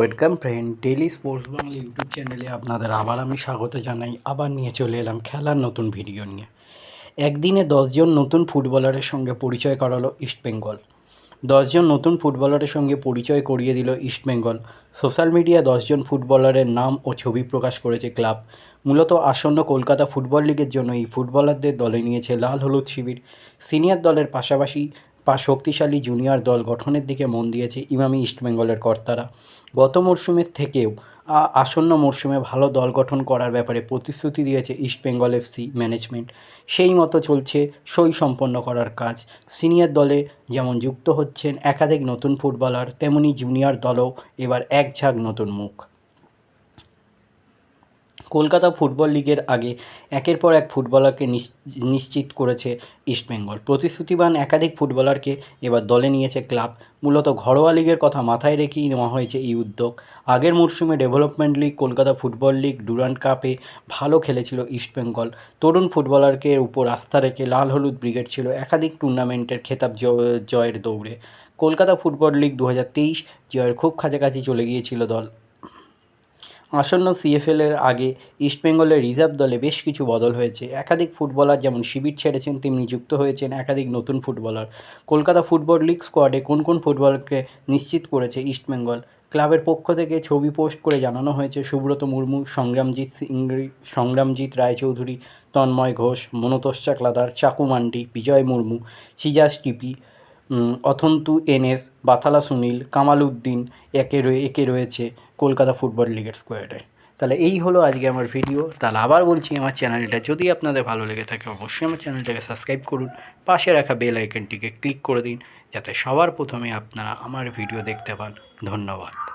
Welcome friend daily sports Bangla YouTube চ্যানেলে আপনাদের আবার আমি স্বাগত জানাই। আবার নিয়ে চলে এলাম খেলার নতুন ভিডিও নিয়ে। একদিনে দশজন নতুন ফুটবলারের সঙ্গে পরিচয় করালো ইস্টবেঙ্গল দশজন নতুন ফুটবলারের সঙ্গে পরিচয় করিয়ে দিল ইস্টবেঙ্গল সোশ্যাল মিডিয়া দশজন ফুটবলারের নাম ও ছবি প্রকাশ করেছে ক্লাব। মূলত আসন্ন কলকাতা ফুটবল লিগের জন্য এই ফুটবলারদের দলে নিয়েছে লাল হলুদ শিবির। সিনিয়র দলের পাশাপাশি পা শক্তিশালী জুনিয়র দল গঠনের দিকে মন দিয়েছে ইমামি ইস্টবেঙ্গলের কর্তারা। গত মরশুমের থেকেও আসন্ন মরশুমে ভালো দল গঠন করার ব্যাপারে প্রতিশ্রুতি দিয়েছে ইস্টবেঙ্গল এফসি ম্যানেজমেন্ট সেই মতো চলছে সই সম্পন্ন করার কাজ। সিনিয়র দলে যেমন যুক্ত হচ্ছেন একাধিক নতুন ফুটবলার তেমনি জুনিয়র দলও এবার এক ঝাঁক নতুন মুখ। কলকাতা ফুটবল লিগের আগে একের পর এক ফুটবলারকে নিশ- নিশ্চিত করেছে ইস্টবেঙ্গল প্রতিশ্রুতিবান একাধিক ফুটবলারকে এবার দলে নিয়েছে ক্লাব। মূলত ঘরোয়া লিগের কথা মাথায় রেখেই নেওয়া হয়েছে এই উদ্যোগ। আগের মরশুমে development league, Kolkata football league Durand কাপে ভালো খেলেছিল ইস্টবেঙ্গল তরুণ ফুটবলারকে উপর আস্থা রেখে লাল হলুদ ব্রিগেড ছিল একাধিক টুর্নামেন্টের খেতাব জয়ের দৌড়ে। কলকাতা ফুটবল লিগ দু হাজার তেইশ জয়ের খুব কাছাকাছি চলে গিয়েছিল দল। আসন্ন সিএফএল এর আগে ইস্টবেঙ্গলের রিজার্ভ দলে বেশ কিছু বদল হয়েছে। একাধিক ফুটবলার যেমন শিবির ছেড়েছেন, তেমনি যুক্ত হয়েছেন একাধিক নতুন ফুটবলার কলকাতা ফুটবল লিগ স্কোয়াডে কোন কোন ফুটবলকে নিশ্চিত করেছে ইস্টবেঙ্গল ক্লাবের পক্ষ থেকে ছবি পোস্ট করে জানানো হয়েছে সুব্রত মুর্মু, সংগ্রামজিৎ সিংরি সংগ্রামজিৎ রায়চৌধুরী, তন্ময় ঘোষ, মনতোষ চাকলাদার, চাকু মান্ডি, বিজয় মুর্মু, সিজাস টিপি অথন্তু এনএস বাথালা সুনীল কামাল উদ্দিন একে রয়ে, একে রয়েছে কলকাতা ফুটবল লিগের স্কোয়াডে তাহলে এই হলো আজকে আমার ভিডিও তাহলে আবার বলছি আমার চ্যানেলটা যদি আপনাদের ভালো লেগে থাকে, অবশ্যই আমার চ্যানেলটাকে সাবস্ক্রাইব করুন। পাশে রাখা বেল আইকনটিকে ক্লিক করে দিন, যাতে সবার প্রথমে আপনারা আমার ভিডিও দেখতে পান। ধন্যবাদ।